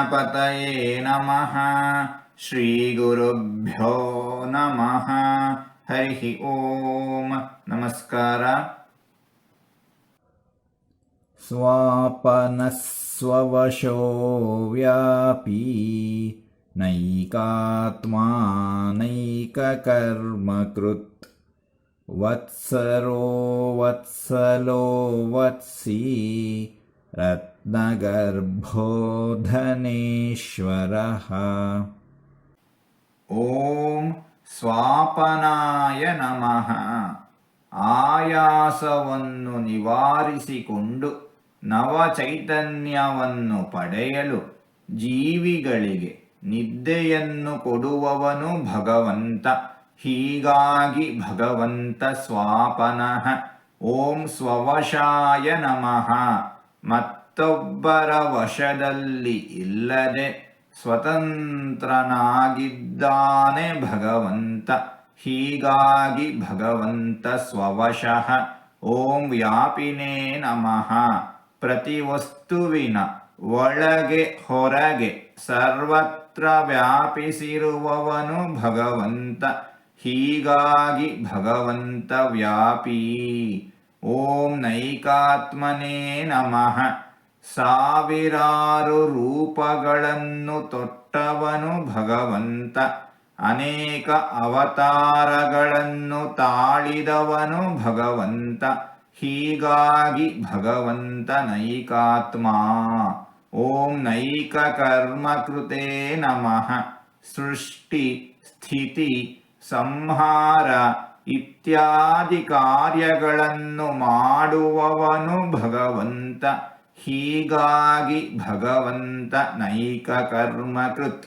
गणपतये नमः। श्रीगुरुभ्यो नमः। हरिः ओम्। नमस्कार। स्वापनस्ववशो व्यापी नैकात्मा नैककर्मकृत्। वत्सरो वत्सलो वत्सी रत्नगर्भो धनेश्वरः ಓಂ ಸ್ವಾಪನಾಯ ನಮಃ ಆಯಾಸವನ್ನು ನಿವಾರಿಸಿಕೊಂಡು ನವಚೈತನ್ಯವನ್ನು ಪಡೆಯಲು ಜೀವಿಗಳಿಗೆ ನಿದ್ದೆಯನ್ನು ಕೊಡುವವನು ಭಗವಂತ ಹೀಗಾಗಿ ಭಗವಂತ ಸ್ವಾಪನಃ ಓಂ ಸ್ವವಶಾಯ ನಮಃ ಮತ್ತೊಬ್ಬರ ವಶದಲ್ಲಿ ಇಲ್ಲದೆ ಸ್ವತಂತ್ರನಾಗಿದ್ದಾನೆ ಭಗವಂತ. ಹೀಗಾಗಿ ಭಗವಂತ ಸ್ವವಶಃ. ಓಂ ವ್ಯಾಪಿನೇ ನಮಃ. ಪ್ರತಿ ವಸ್ತುವಿನ ಒಳಗೆ ಹೊರಗೆ ಸರ್ವತ್ರ ವ್ಯಾಪಿಸಿರುವವನು ಭಗವಂತ. ಹೀಗಾಗಿ ಭಗವಂತ ವ್ಯಾಪಿ. ಓಂ ನೈಕಾತ್ಮನೇ ನಮಃ ಸಾವಿರಾರು ರೂಪಗಳನ್ನು ತೊಟ್ಟವನು ಭಗವಂತ ಅನೇಕ ಅವತಾರಗಳನ್ನು ತಾಳಿದವನು ಭಗವಂತ ಹೀಗಾಗಿ ಭಗವಂತ ನೈಕಾತ್ಮ ಓಂ ನೈಕ ಕರ್ಮಕೃತೆ ನಮಃ ಸೃಷ್ಟಿ ಸ್ಥಿತಿ ಸಂಹಾರ ಇತ್ಯಾದಿ ಕಾರ್ಯಗಳನ್ನು ಮಾಡುವವನು ಭಗವಂತ, ಹೀಗಾಗಿ ಭಗವಂತ ನೈಕ ಕರ್ಮಕೃತ್.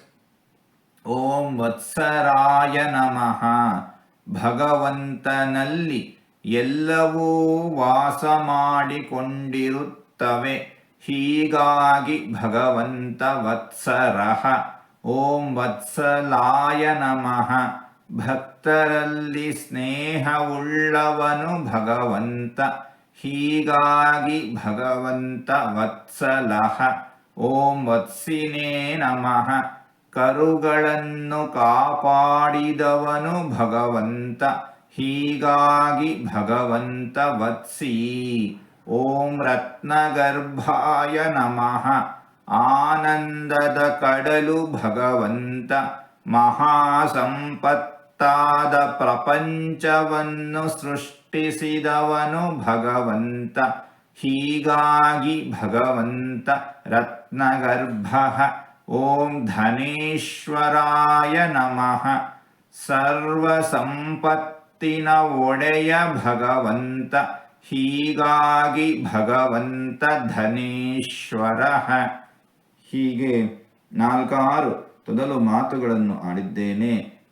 ಓಂ ವತ್ಸರಾಯ ನಮಃ. ಭಗವಂತನಲ್ಲಿ ಎಲ್ಲವೂ ವಾಸ ಮಾಡಿಕೊಂಡಿರುತ್ತವೆ ಹೀಗಾಗಿ ಭಗವಂತ ವತ್ಸರಃ. ಓಂ ವತ್ಸಲಾಯ ನಮಃ. ಭಕ್ತರಲ್ಲಿ ಸ್ನೇಹವುಳ್ಳವನು ಭಗವಂತ. ಹೀಗಾಗಿ ಭಗವಂತ ವತ್ಸಲಃ. ಓಂ ವತ್ಸಿನೇ ನಮಃ. ಕರುಗಳನ್ನು ಕಾಪಾಡಿದವನು ಭಗವಂತ. ಹೀಗಾಗಿ ಭಗವಂತ ವತ್ಸಿ. ಓಂ ರತ್ನಗರ್ಭಾಯ ನಮಃ. ಆನಂದದ ಕಡಲು ಭಗವಂತ. ಮಹಾಸಂಪತ್ತಾದ ಪ್ರಪಂಚವನ್ನು ಸೃಷ್ಟಿಸಿದವನು ಭಗವಂತ. ಹೀಗಾಗಿ ಭಗವಂತ ರತ್ನಗರ್ಭ. ಓಂ ಧನೇಶ್ವರಾಯ ನಮಃ. ಸರ್ವ ಸಂಪತ್ತಿನ ಒಡೆಯ ಭಗವಂತ. ಹೀಗಾಗಿ ಭಗವಂತ ಧನೇಶ್ವರ. ಹೀಗೆ ನಾಲ್ಕಾರು ತೊದಲು ಮಾತುಗಳನ್ನು ಆಡಿದ್ದೇನೆ.